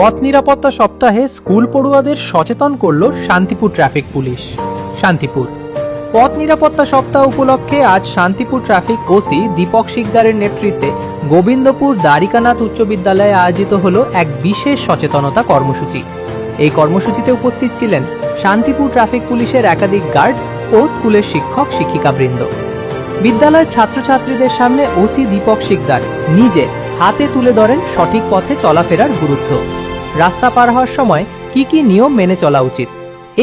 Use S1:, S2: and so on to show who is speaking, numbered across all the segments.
S1: পথ নিরাপত্তা সপ্তাহে স্কুল পড়ুয়াদের সচেতন করল শান্তিপুর ট্রাফিক পুলিশ। শান্তিপুর। পথ নিরাপত্তা সপ্তাহ উপলক্ষে আজ শান্তিপুর ট্রাফিক ওসি দীপক শিকদারের নেতৃত্বে গোবিন্দপুর দ্বারিকানাথ উচ্চ বিদ্যালয়ে আয়োজিত হল এক বিশেষ সচেতনতা কর্মসূচি। এই কর্মসূচিতে উপস্থিত ছিলেন শান্তিপুর ট্রাফিক পুলিশের একাধিক গার্ড ও স্কুলের শিক্ষক, শিক্ষিকাবৃন্দ। বিদ্যালয়ের ছাত্রছাত্রীদের সামনে ওসি দীপক শিকদার নিজে হাতে তুলে ধরেন সঠিক পথে চলাফেরার গুরুত্ব। রাস্তা পার হওয়ার সময় কি কি নিয়ম মেনে চলা উচিত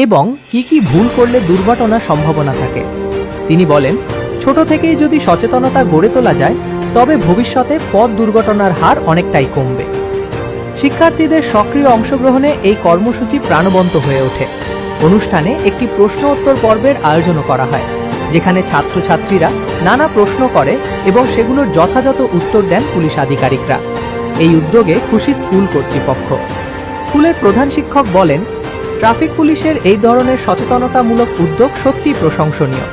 S1: এবং কি কি ভুল করলে দুর্ঘটনার সম্ভাবনা থাকে। তিনি বলেন, ছোট থেকেই যদি সচেতনতা গড়ে তোলা যায়, তবে ভবিষ্যতে পথ দুর্ঘটনার হার অনেকটাই কমবে। শিক্ষার্থীদের সক্রিয় অংশগ্রহণে এই কর্মসূচি প্রাণবন্ত হয়ে ওঠে। অনুষ্ঠানে একটি প্রশ্ন উত্তর পর্বের আয়োজনও করা হয়, যেখানে ছাত্রছাত্রীরা নানা প্রশ্ন করে এবং সেগুলোর যথাযথ উত্তর দেন পুলিশ আধিকারিকরা। এই উদ্যোগে খুশি স্কুল কর্তৃপক্ষ। স্কুলের প্রধান শিক্ষক বলেন, ট্রাফিক পুলিশের এই ধরনের সচেতনতামূলক উদ্যোগ সত্যি প্রশংসনীয়।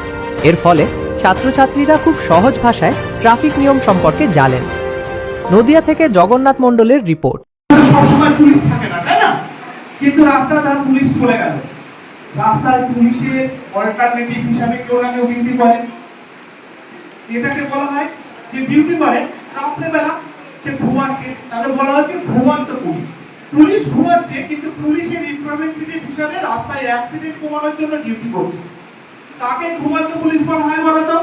S1: এর ফলে ছাত্রছাত্রীরা খুব সহজ ভাষায় ট্রাফিক নিয়ম সম্পর্কে জানেন। নদিয়া থেকে জগন্নাথ মণ্ডলের রিপোর্ট।
S2: সবসময় পুলিশ থাকে না, তাই না? কিন্তু রাস্তায় তার পুলিশ চলে গেল। রাস্তায় পুলিশের অল্টারনেটিভ হিসাবে কেউ না কেউ ডিউটি করে। এটাকে বলা হয় যে ডিউটি করে, রাত্রেবেলা সে ঘুমাচ্ছে, তাদের বলা হচ্ছে ঘুমান্ত পুলিশ। পুলিশ ঘুমাচ্ছে, কিন্তু পুলিশের রিপ্রেজেন্টেটিভ হিসাবে রাস্তায় অ্যাক্সিডেন্ট কমানোর জন্য ডিউটি করছে। তাকে ঘুমান্ত পুলিশ বলা হয় বলো তো?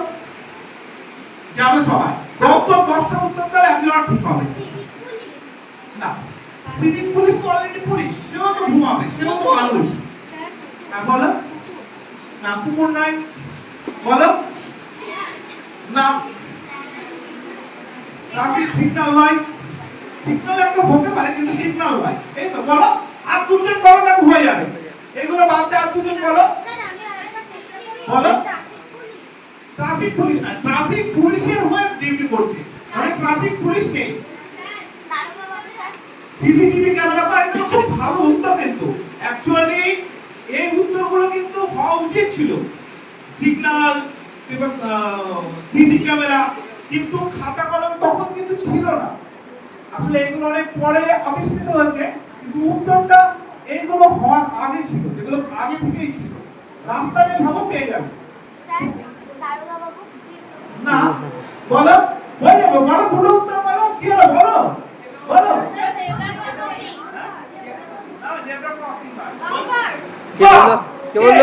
S2: জানো সবাই, দশজন, দশটা উত্তর দাও একজন আর ঠিক হবে না। সিভিক পুলিশ তো অলরেডি পুলিশ, সেও তো ঘুমাবে, সেও তো মানুষ। হ্যাঁ বলো? না, কুকুর নাই। বলো? না। ট্রাফিক সিগন্যাল নয় সিগন্যাল একটা হতে পারে, কিন্তু সিগন্যাল নয়। এই তো, বলো, আর দুজন বলো না হয়ে যাবে। এগুলো বাদ দিয়ে আর দুজন বলো। বলো। ট্রাফিক পুলিশ না ট্রাফিক পুলিশের হয়ে ডিউটি করছে। মানে ট্রাফিক পুলিশ কে? সিসিটিভি ক্যামেরা পায় তো খুব ভালো উত্তর কিন্তু। অ্যাকচুয়ালি এই উত্তরগুলো কিন্তু হওয়া উচিত ছিল। সিগন্যাল এবং সিসি ক্যামেরা কিন্তু খাতা কলম তখন কিন্তু ছিল না। আসলে এগুলো অনেক পরে আবিষ্কৃত হয়েছে কিন্তু উত্তরটা এইগুলো হওয়ার আগে ছিল এগুলো আগে থেকেই ছিল। রাস্তা দিয়ে ভাবো পেয়ে যাবে। না বলো হয়ে যাবে বলো পুরো উত্তর বলো কি হলো বলো বলো। না
S1: কে বলল?